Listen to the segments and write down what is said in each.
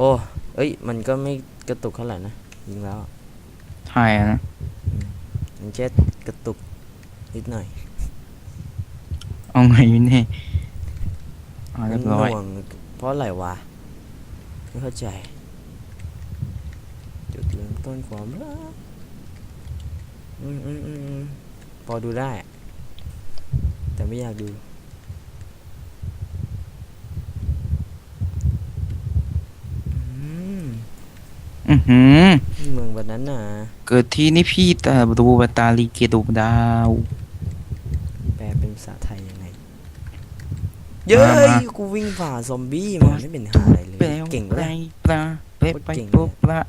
โอ้เอ้ย มันก็ไม่กระตุกเท่าไหร่นะยิงแล้วถ่ายอะนะมันแค่กระตุกนิดหน่อย เอาไงอยู่นี่อ่าเรียบร้อยมันหน่วงเพราะอะไรวะ ไม่เข้าใจ จุดเริ่มต้นความรักอืมอืมอืมอืมพอดูได้อะแต่ไม่อยากดู อือหือ เมืองแบบนั้นน่ะ เกิดที่นี่พี่ตาดูบตาลีเกดูดาว แปลเป็นภาษาไทยยังไง เย้ย กูวิ่งฝ่าซอมบี้มาไม่เป็นหาอะไรเลย เก่งไปเลยปลาไปไปโคตรเก่งเลย ปุ๊บละ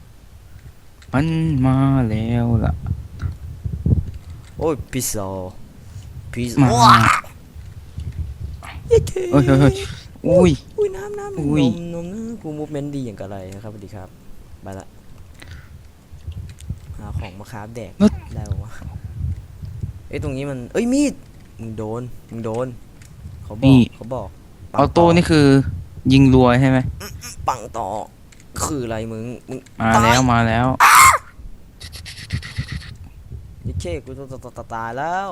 มันมาแล้วล่ะ โอ้ยพิซซ่าพิซมาซ่าเย้เฮ้ยเฮ้ยเฮ้ยอุ้ย อุ้ยน้ำน้ำนอุ้ยมนมนะกูมูฟเมนต์ดีอย่างกับอะไรนะครับสวัสดีครับ ไปละหาของมาคราฟแดกได้ปะวะเอ้ยตรงนี้มันเอ้ยมีดมึงโดนมึงโดนเขาบอกเขาบอกปังออโต้นี่คือ ยิงรัวใช่ไหมปังต่อ คืออะไรมึงมึงมาตยแล้วมาแล้ว ยิ่เช่กูจะตตตายแล้ว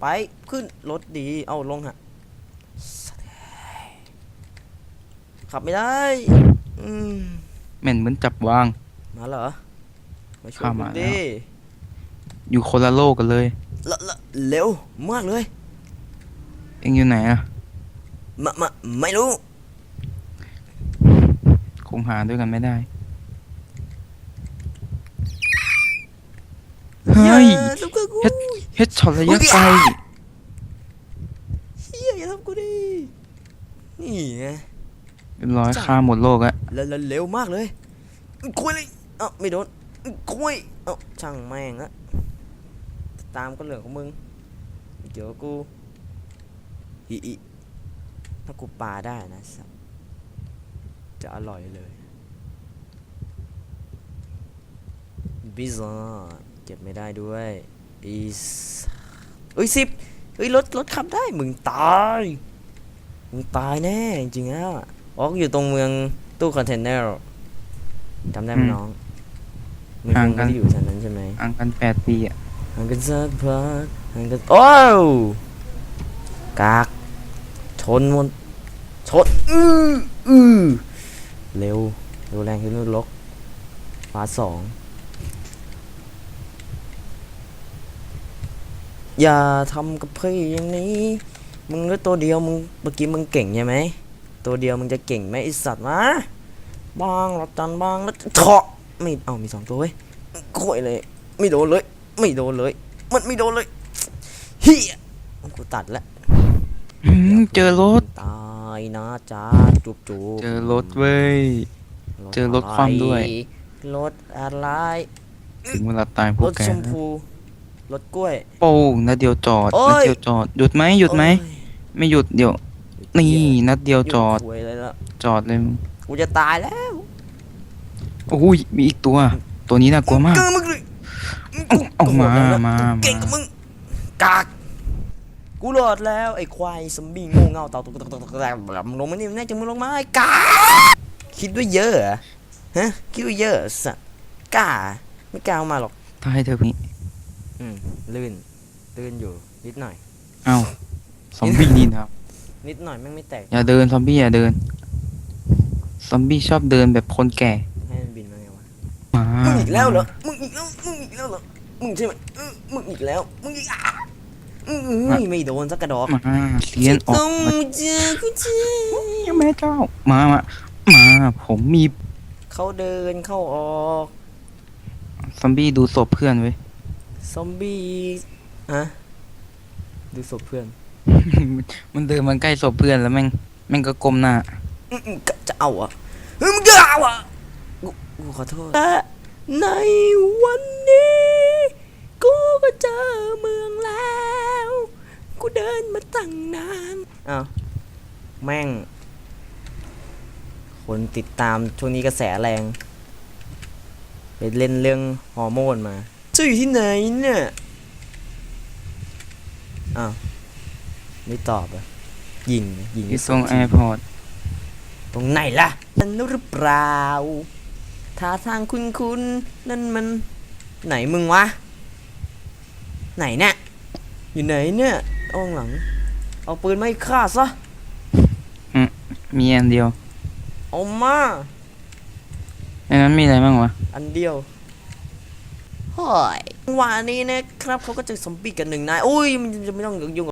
ไปขึ้นรถดีเอาลงฮะสัตว์เอ้ยขับไม่ได้อืม แม่นเหมือนจับวาง มาเหรอมาช่วยข้ากูมาแล้ว ดิอยู่คนละโลกกันเลย ละละเร็วมากเลยเอ็งอยู่ไหนอะมามาไม่รู้ คงหาด้วยกันไม่ได้เฮ้ย อย่าทำกับกูเฮ็ดเฮ็ดช็อตระยะไกลเฮียอย่าทำกูดิ นี่ไง เรียบร้อยฆ่าหมดโลกอะแล้วแล้วเร็วมากเลยคุยเลยเอ้าไม่โดนคุยเอ้าช่างแม่งอะตามก็เหลืองของมึงไม่เกี่ยวกับกูอีอีถ้ากูปาได้นะสัสจะอร่อยเลยบิซอเก็บไม่ได้ด้วยอีสเอ้ยสิบเอ้ยรถรถขับได้ มึงตาย มึงตายแน่ จริงๆแล้ว อะอ๋ออยู่ตรงเมืองตู้คอนเทนเนอร์จำได้ไหมน้องมึงคงไม่ได้อยู่แถวนั้นใช่ไหมอังกันแปดปีอะห่างกันสักพักห่างกันโอ้วกากชนมันชนอื้ออื้อเร็วเร็วแรงขึ้นลกฟ้าสองอย่าทำกับพี่อย่างนี้ มึงก็ตัวเดียวมึงเมื่อกี้มึงเก่งใช่ไหม ตัวเดียวมึงจะเก่งไหมไอสัตว์มาบางรัจันบางแล้วเถาะไม่เอามีสองตัวเว้ยโคุยเลย ไม่โดนเลย ไม่โดนเลย มันไม่โดนเลยเฮียกูตัดแล้วอืมเจอรถตายนะจ้าจุบจุบเจอรถเว้ย เจอรถคว่ำด้วย รถอะไรถึงเวลาตายพรวกถแกชมพูรถกล้วย โป้งนัดเดียวจอดโอ้ยนัดเดียวจอด หยุดไหมหยุดไหมโอ้ไม่หยุดเดี๋ยว นี่นัดเดียวจอดหยุถวยเลยละจอดเลยมึงกูจะตายแล้วโอ้ยมีอีกตัว ตัวนี้น่ากลัวมาก เกินมึงเลยเอาเอามากูโหดแล้วนะมากูเก่งกับมึงกากกูรอดแล้วไอ้ควายซอมบี้โง่เง่าเต่าตุ๊กตุ๊กตุ๊กตุ๊กตุ๊กมึงลงมานี่แน่จะมึงลงมาไอ้กากคิดว่าเยอะเหรอฮะคิดว่าเยอะเหรอสัตว์กล้าไม่กล้าเอามาหรอกตายเถอะพี่อืมลื่นลื่นอยู่นิดหน่อย เอ้าซอมบี้นี่นะครับ นิดหน่อยแม่งไม่แตกอย่าเดินซอมบี้อย่าเดิน ซอมบี้ชอบเดินแบบคนแก่ให้มันบินมาไงวะมามึงอีกแล้วเหรอมึงอีกแล้วมึงอีกแล้วเหรอมึงใช่ไหมเออมึงอีกแล้วมึงอีกอะอืมไม่โดนสักกระดอกมาเลี้ยนออกต้องมาเจอกูเจอยังแม่เจ้ามามามาผมมีเขาเดินเข้าออกซอมบี้ดูศพเพื่อนไว้ยซอมบี้อะดูศพเพื่อน มันเดินมันใกล้ศพเพื่อนแล้วแม่งแม่งก็ก้มหน้าอืมๆกะจะเอาอะเฮ้ยมึงจะเอาอะกูกูขอโทษและในวันนี้ กูก็เจอเมืองแล้ว กูเดินมาตั้งนานอ้าวแม่ง คนติดตามช่วงนี้กระแสแรงไปเล่นเรื่องฮอร์โมนมาจะอยู่ที่ไหนเนี่ยอ้าว ไม่ตอบอะยิงยิงที่ไม่ตรงทีแอร์พอร์ตตรงไหนล่ะนั่นหรือเปล่าท่าทางคุณคุณนั่นมันไหนมึงวะ ไหนเนี่ยอยู่ไหนเนี่ยอ้องหลัง เอาปืนไม่ฆ่าซะมีอันเดียวเอามาในนั้นมีอะไรบ้างวะ อันเดียวเฮ้ยวันนี้นะครับเขาก็จะซอมบี้กันหนึ่งนายโอ้ยมันจะไม่ต้องยุ่งกับ